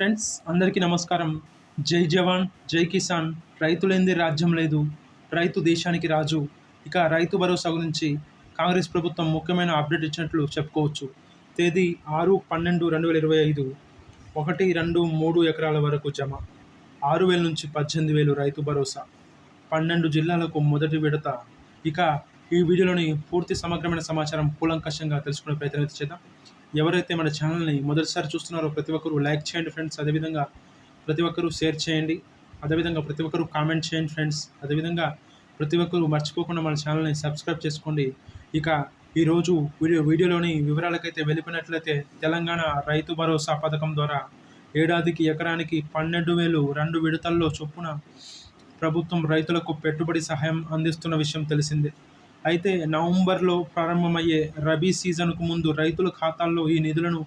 Friends అందరికీ నమస్కారం. జై జవాన్ జై కిసాన్. రైతులేంది రాజ్యం లేదు రైతు దేశానికి రాజు. ఇక రైతు భరోసా గురించి కాంగ్రెస్ ప్రభుత్వం ముఖ్యమైన అప్డేట్ ఇచ్చినట్లు చెప్పుకోవచ్చు. తేదీ ఆరు పన్నెండు రెండు వేల ఇరవై ఐదు. ఒకటి రెండు మూడు ఎకరాల వరకు జమ. ఆరు వేల నుంచి పద్దెనిమిది వేలు రైతు భరోసా. పన్నెండు జిల్లాలకు మొదటి విడత. ఇక ఈ వీడియోలోని పూర్తి సమగ్రమైన సమాచారం కూలంకషంగా తెలుసుకునే ప్రయత్నం చేద్దాం. ఎవరైతే మన ఛానల్ని మొదటిసారి చూస్తున్నారో ప్రతి ఒక్కరూ లైక్ చేయండి ఫ్రెండ్స్. అదేవిధంగా ప్రతి ఒక్కరూ షేర్ చేయండి. అదేవిధంగా ప్రతి ఒక్కరూ కామెంట్ చేయండి ఫ్రెండ్స్. అదేవిధంగా ప్రతి ఒక్కరూ మర్చిపోకుండా మన ఛానల్ని సబ్స్క్రైబ్ చేసుకోండి. ఇక ఈరోజు వీడియో వీడియోలోని వివరాలకైతే వెళ్ళిపోయినట్లయితే తెలంగాణ రైతు భరోసా పథకం ద్వారా ఏడాదికి ఎకరానికి పన్నెండు వేలు రెండు విడతల్లో చొప్పున ప్రభుత్వం రైతులకు పెట్టుబడి సహాయం అందిస్తున్న విషయం తెలిసిందే. అయితే నవంబర్లో ప్రారంభమయ్యే రబీ సీజన్కు ముందు రైతుల ఖాతాల్లో ఈ నిధులను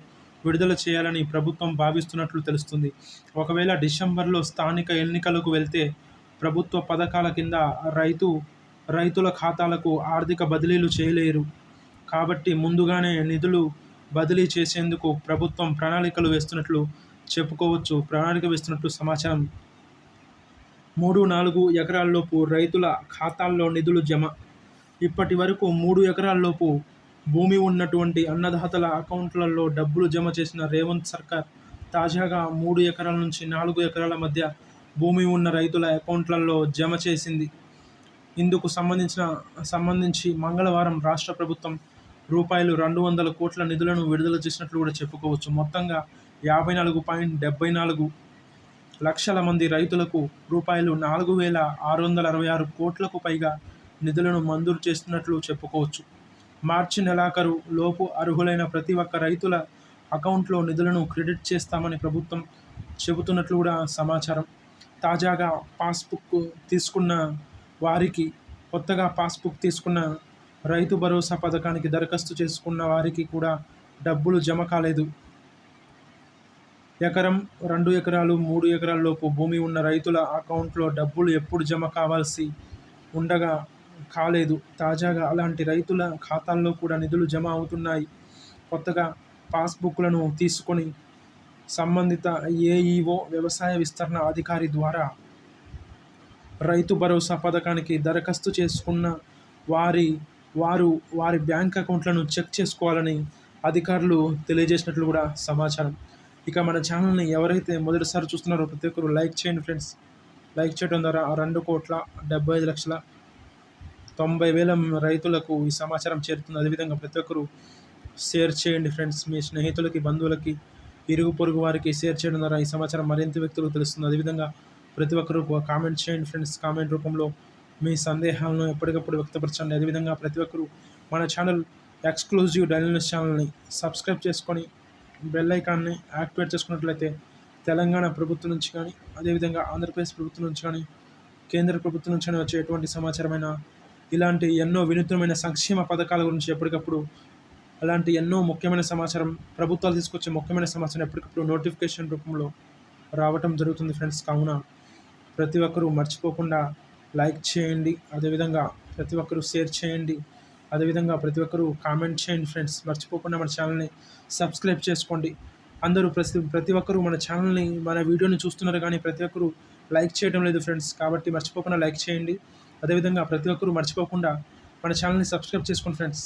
విడుదల చేయాలని ప్రభుత్వం భావిస్తున్నట్లు తెలుస్తుంది. ఒకవేళ డిసెంబర్లో స్థానిక ఎన్నికలకు వెళ్తే ప్రభుత్వ పథకాల కింద రైతు రైతుల ఖాతాలకు ఆర్థిక బదిలీలు చేయలేరు. కాబట్టి ముందుగానే నిధులు బదిలీ చేసేందుకు ప్రభుత్వం ప్రణాళికలు వేస్తున్నట్లు చెప్పుకోవచ్చు. ప్రణాళిక వేస్తున్నట్లు సమాచారం. మూడు నాలుగు ఎకరాల్లోపు రైతుల ఖాతాల్లో నిధులు జమ ఇప్పటి వరకు మూడు ఎకరాల్లోపు భూమి ఉన్నటువంటి అన్నదాతల అకౌంట్లలో డబ్బులు జమ చేసిన రేవంత్ సర్కార్ తాజాగా మూడు ఎకరాల నుంచి నాలుగు ఎకరాల మధ్య భూమి ఉన్న రైతుల అకౌంట్లలో జమ చేసింది. ఇందుకు సంబంధించిన సంబంధించి మంగళవారం రాష్ట్ర ప్రభుత్వం రూపాయలు రెండు వందల కోట్ల నిధులను విడుదల చేసినట్లు కూడా చెప్పుకోవచ్చు. మొత్తంగా యాభై నాలుగు పాయింట్ డెబ్బై నాలుగు లక్షల మంది రైతులకు రూపాయలు నాలుగు వేల ఆరు వందల అరవై ఆరు కోట్లకు పైగా నిధులను మంజూరు చేస్తున్నట్లు చెప్పుకోవచ్చు. మార్చి నెలాఖరు లోపు అర్హులైన ప్రతి ఒక్క రైతుల అకౌంట్లో నిధులను క్రెడిట్ చేస్తామని ప్రభుత్వం చెబుతున్నట్లు కూడా సమాచారం. తాజాగా పాస్బుక్ తీసుకున్న వారికి కొత్తగా పాస్బుక్ తీసుకున్న రైతు భరోసా పథకానికి దరఖాస్తు చేసుకున్న వారికి కూడా డబ్బులు జమ కాలేదు. ఎకరం రెండు ఎకరాలు మూడు ఎకరాల లోపు భూమి ఉన్న రైతుల అకౌంట్లో డబ్బులు ఎప్పుడు జమ కావాల్సి ఉండగా కాలేదు. తాజాగా అలాంటి రైతుల ఖాతాల్లో కూడా నిధులు జమ అవుతున్నాయి. కొత్తగా పాస్బుక్లను తీసుకొని సంబంధిత ఏఈఓ వ్యవసాయ విస్తరణ అధికారి ద్వారా రైతు భరోసా పథకానికి దరఖాస్తు చేసుకున్న వారి వారు వారి బ్యాంక్ అకౌంట్లను చెక్ చేసుకోవాలని అధికారులు తెలియజేసినట్లు కూడా సమాచారం. ఇక మన ఛానల్ని ఎవరైతే మొదటిసారి చూస్తున్నారో ప్రతి ఒక్కరు లైక్ చేయండి ఫ్రెండ్స్. లైక్ చేయడం ద్వారా రెండు కోట్ల డెబ్బై ఐదు లక్షల తొంభై వేల రైతులకు ఈ సమాచారం చేరుతుంది. అదేవిధంగా ప్రతి ఒక్కరు షేర్ చేయండి ఫ్రెండ్స్. మీ స్నేహితులకి బంధువులకి ఇరుగు పొరుగు వారికి షేర్ చేయడం ద్వారా ఈ సమాచారం మరింత వ్యక్తులకు తెలుస్తుంది. అదేవిధంగా ప్రతి ఒక్కరు కామెంట్ చేయండి ఫ్రెండ్స్. కామెంట్ రూపంలో మీ సందేహాలను ఎప్పటికప్పుడు వ్యక్తపరచండి. అదేవిధంగా ప్రతి ఒక్కరు మన ఛానల్ ఎక్స్క్లూజివ్ డైలీ న్యూస్ ఛానల్ని సబ్స్క్రైబ్ చేసుకొని బెల్ ఐకాన్ని యాక్టివేట్ చేసుకున్నట్లయితే తెలంగాణ ప్రభుత్వం నుంచి కానీ అదేవిధంగా ఆంధ్రప్రదేశ్ ప్రభుత్వం నుంచి కానీ కేంద్ర ప్రభుత్వం నుంచి కానీ వచ్చే ఎటువంటి సమాచారమైన ఇలాంటి ఎన్నో వినూత్నమైన సంక్షేమ పథకాల గురించి ఎప్పటికప్పుడు అలాంటి ఎన్నో ముఖ్యమైన సమాచారం ప్రభుత్వాలు తీసుకొచ్చే ముఖ్యమైన సమాచారం ఎప్పటికప్పుడు నోటిఫికేషన్ రూపంలో రావటం జరుగుతుంది ఫ్రెండ్స్. కావున ప్రతి ఒక్కరూ మర్చిపోకుండా లైక్ చేయండి అదేవిధంగా ప్రతి ఒక్కరూ షేర్ చేయండి అదేవిధంగా ప్రతి ఒక్కరూ కామెంట్ చేయండి ఫ్రెండ్స్. మర్చిపోకుండా మన ఛానల్ని సబ్స్క్రైబ్ చేసుకోండి. అందరూ ప్రతి ప్రతి ఒక్కరూ మన ఛానల్ని మన వీడియోని చూస్తున్నారు కానీ ప్రతి ఒక్కరూ లైక్ చేయడం లేదు ఫ్రెండ్స్. కాబట్టి మర్చిపోకుండా లైక్ చేయండి. అదేవిధంగా ప్రతి ఒక్కరూ మర్చిపోకుండా మన ఛానల్ని సబ్స్క్రైబ్ చేసుకోండి ఫ్రెండ్స్.